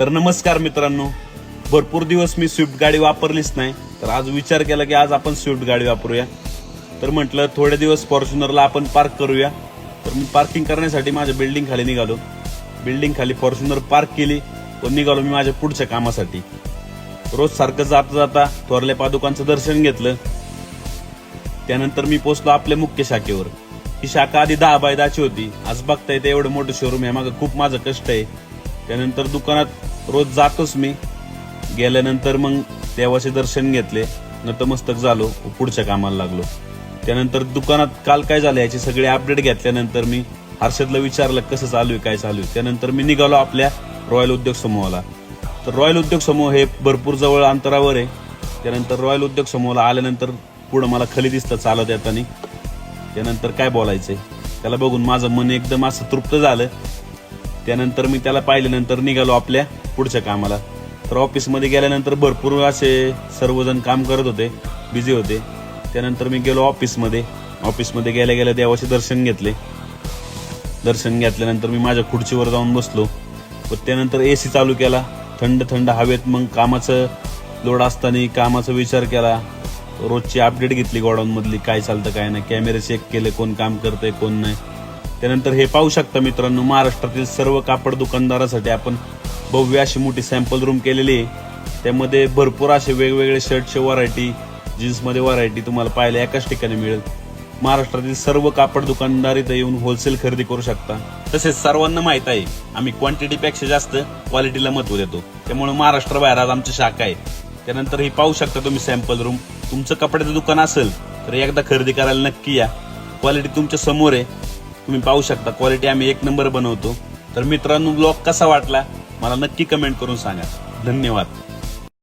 तर नमस्कार मित्रांनो. भरपूर दिवस मी स्विफ्ट गाडी वापरलीच नाही. तर आज विचार केला की आज आपण स्विफ्ट गाडी वापरूया. तर म्हटलं थोडे दिवस फॉर्च्युनरला आपण पार्क करूया. तर मी पार्किंग करण्यासाठी माझ्या बिल्डिंग खाली निघालो. बिल्डिंग खाली फॉर्च्युनर पार्क केली व निघालो मी माझ्या पुढच्या कामासाठी. रोज सारखं जाता जाता थोरल्या पादुकांचं दर्शन घेतलं. त्यानंतर मी पोचलो आपल्या मुख्य शाखेवर. ही शाखा आधी दहा बाय दहाची होती. आज बघता येते एवढं मोठं शोरूम आहे. मागं खूप माझं कष्ट आहे. त्यानंतर दुकानात रोज जातोच मी. गेल्यानंतर मग देवाचे दर्शन घेतले. नतमस्तक झालो पुढच्या कामाला लागलो. त्यानंतर दुकानात काल काय झालं याचे सगळे अपडेट घेतल्यानंतर मी हर्षदला विचारलं कसं चालू आहे? काय चालू आहे? त्यानंतर मी निघालो आपल्या रॉयल उद्योग समूहाला. तर रॉयल उद्योग समूह हे भरपूर जवळ अंतरावर आहे. त्यानंतर रॉयल उद्योग समूहाला आल्यानंतर पुढं मला खाली दिसतं चालत येताना. त्यानंतर काय बोलायचंय? त्याला बघून माझं मन एकदम असं तृप्त झालं. त्यानंतर मी त्याला पाहिल्यानंतर निघालो आपल्या पुढच्या कामाला. तर ऑफिसमध्ये गेल्यानंतर भरपूर असे सर्वजण काम करत होते बिझी होते. त्यानंतर मी गेलो ऑफिसमध्ये. ऑफिसमध्ये गेल्या गेल्या देवाचे दर्शन घेतले. दर्शन घेतल्यानंतर मी माझ्या खुर्चीवर जाऊन बसलो. व त्यानंतर ए सी चालू केला. थंड थंड हवेत मग कामाचं लोड असताना कामाचा विचार केला. रोजची अपडेट घेतली गोडाऊनमधली काय चालतं काय नाही. कॅमेरे चेक केले कोण काम करतंय कोण नाही. त्यानंतर हे पाहू शकता मित्रांनो महाराष्ट्रातील सर्व कापड दुकानदारासाठी आपण भव्य अशी मोठी सॅम्पल रूम केलेली आहे. त्यामध्ये भरपूर असे वेगवेगळे शर्टचे व्हरायटी जीन्समध्ये व्हरायटी तुम्हाला पाहायला एकाच ठिकाणी मिळेल. महाराष्ट्रातील सर्व कापड दुकानदार इथं येऊन होलसेल खरेदी करू शकता. तसेच सर्वांना माहीत आहे आम्ही क्वांटिटीपेक्षा जास्त क्वालिटीला महत्त्व देतो. त्यामुळे महाराष्ट्राबाहेर आज आमची शाखा आहे. त्यानंतर ही पाहू शकता तुम्ही सॅम्पल रूम तुमचं कपड्याचं दुकान असेल तर एकदा खरेदी करायला नक्की या. क्वालिटी तुमच्यासमोर आहे. तुम्ही पाहू शकता क्वालिटी आम्ही एक नंबर बनवतो. तर मित्रांनो ब्लॉग कसा वाटला? मला नक्की कमेंट करून सांगा. धन्यवाद.